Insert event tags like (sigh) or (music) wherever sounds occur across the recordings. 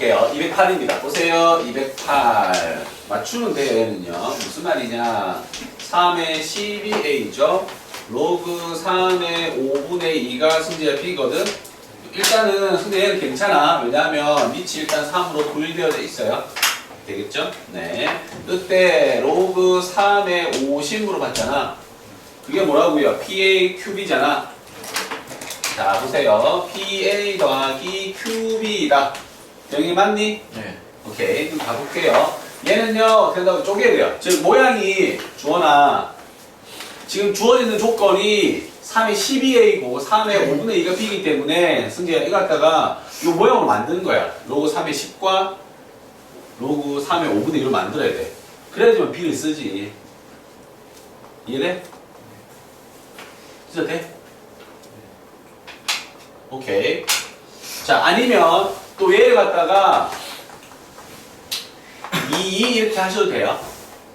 볼게요. 208입니다. 보세요. 208. 맞추면 돼요, 얘는요. 무슨 말이냐. 3의 12a죠. 로그 3의 5분의 2가 승제의 b거든. 일단은 근데 얘는 괜찮아. 왜냐하면 밑이 일단 3으로 분리되어 있어요. 되겠죠? 네. 그때 로그 3의 50으로 봤잖아. 그게 뭐라고요? PA 큐비잖아. 자, 보세요. PA 더하기 QB다. 여기 맞니? 네. 오케이. 그럼 가볼게요. 얘는요, 어떻게 한다고 쪼개야 돼요. 즉, 모양이 주어나, 지금 주어지는 조건이 3의 12a고 3의 5분의 2가 b이기 때문에 승재가 이거 갖다가 이 모양으로 만드는 거야. 로그 3의 10과 로그 3의 5분의 2로 만들어야 돼. 그래야지만 b를 쓰지. 이해돼? 진짜 돼? 오케이. 자, 아니면 또 얘를 갖다가 2, 2 이렇게 하셔도 돼요.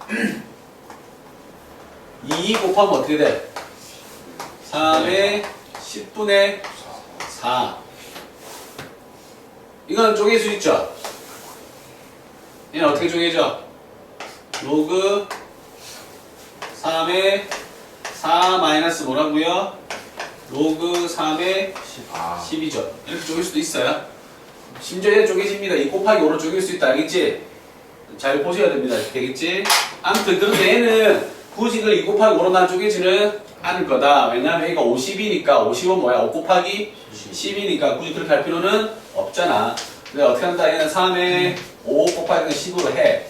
(clears throat) 2 곱하면 어떻게 돼? 3의 10분의 4. 이건 쪼갤 수 있죠? 얘는 어떻게 쪼개죠? 로그 3의 4 마이너스 뭐라고요? 로그 3의 아. 10이죠. 이렇게 쪼갤 수도 있어요. 심지어 얘 쪼개집니다. 이 곱하기 5로 쪼갤 수 있다. 알겠지? 잘 보셔야 됩니다. 되겠지? 아무튼 그런데 얘는 굳이 그걸 2 곱하기 5로 난 쪼개지는 않을 거다. 왜냐면 얘가 50이니까 50은 뭐야? 5 곱하기 10이니까 굳이 그렇게 할 필요는 없잖아. 근데 어떻게 한다? 얘는 3에 5 곱하기 10으로 해.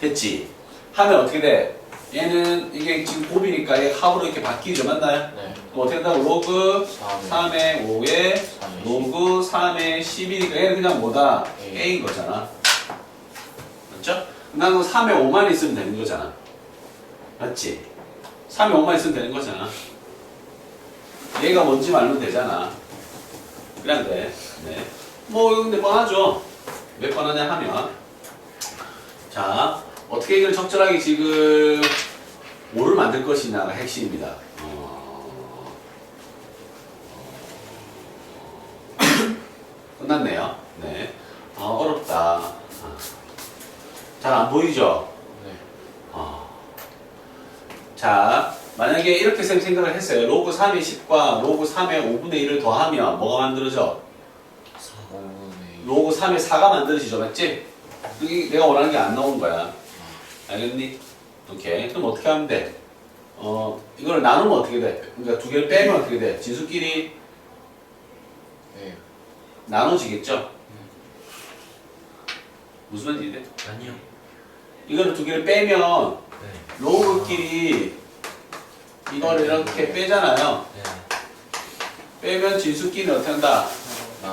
됐지? 하면 어떻게 돼? 얘는 이게 지금 곱이니까 얘 합으로 이렇게 바뀌죠. 맞나요? 네. 그럼 어떻게 한다고? 로그 3에 3의 5에 3에 로그 3의 10이니까 얘는 그냥 뭐다? A. A인 거잖아. 맞죠? 나는 3의 5만 있으면 되는 거잖아. 맞지? 3의 5만 있으면 되는 거잖아. 얘가 뭔지 말면 되잖아. 그런데, 네. 뭐, 근데 뻔하죠? 왜 뻔하냐 하면. 자, 어떻게 이걸 적절하게 지금 뭐를 만들 것이냐가 핵심입니다. 어, 끝났네요. 네. 아, 어렵다. 잘 안 보이죠? 네. 아. 자, 만약에 이렇게 생- 생각을 했어요. 로그 3의 10과 로그 3의 5분의 1을 더하면 뭐가 만들어져? 5분의 로그 3의 4가 만들어지죠. 맞지? 여기 내가 원하는 게 안 나오는 거야. 알겠니? 오케이. 그럼 어떻게 하면 돼? 어, 이걸 나누면 어떻게 돼? 그러니까 두 개를 빼면 어떻게 돼? 지수끼리 네. 나눠지겠죠? 무슨 말인지 이해? 아니요. 이거를 두 개를 빼면 네. 로그끼리 이거를 이렇게 빼잖아요. 네. 빼면 진수끼리는 어떻게 한다?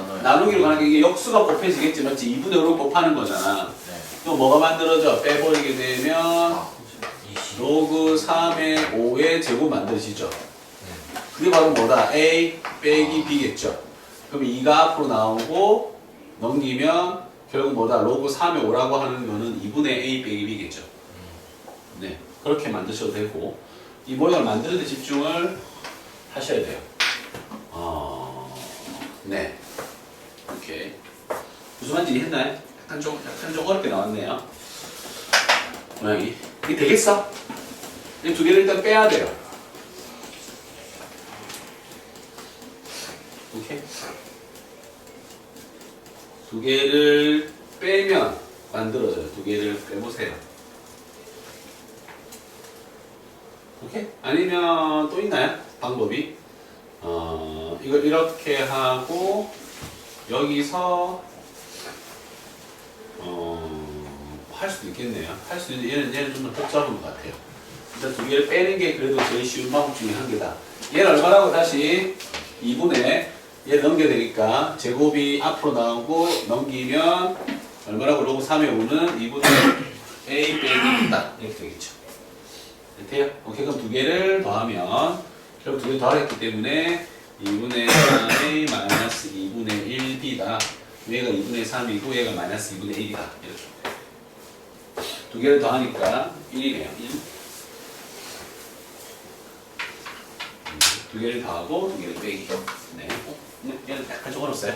나눠요. 나누기로 가는 게 이게 역수가 곱해지겠지, 맞지? 2분의 5로 곱하는 거잖아. 네. 또 뭐가 만들어져? 빼버리게 되면 아. 20. 로그 3의 5의 제곱 만들어지죠. 네. 그게 바로 뭐다? A 빼기 B겠죠. 그럼 2가 앞으로 나오고 넘기면 결국 뭐다? 로그 3의 5라고 하는 거는 2분의 A 빼기 B겠죠. 네. 그렇게 만드셔도 되고 이 모양을 만드는 데 집중을 하셔야 돼요. 어, 네. 오케이. 무슨 말인지 이해했나요? 약간 좀, 약간 좀 어렵게 나왔네요. 모양이. 이게 되겠어? 이 두 개를 일단 빼야 돼요. 오케이. 두 개를 빼면 만들어져요. 두 개를 빼보세요. 오케이? 아니면 또 있나요? 방법이? 어, 이걸 이렇게 하고 여기서 어, 할 수도 있겠네요. 할수 있는 얘는 얘는 좀더 복잡한 것 같아요. 일단 두 개를 빼는 게 그래도 제일 쉬운 방법 중에 한 개다. 얘는 얼마라고 다시 2분의 얘 넘겨야 되니까 제곱이 앞으로 나오고 넘기면 얼마라고 로그 3의 5는 2분의 a 빼기 있다 이렇게 되겠죠. 돼요? 오케이 그럼 두 개를 더하면 결국 두 개 더했기 때문에 2분의 3a 마이너스 2분의 1b다. 얘가 2분의 3이고 얘가 마이너스 2분의 1이다. 이렇게. 두 개를 더하니까 1이네요. 1. 두 개를 더하고 두 개를 빼기. 네. 어? 네, 얘는 약간 좀 어렵어요.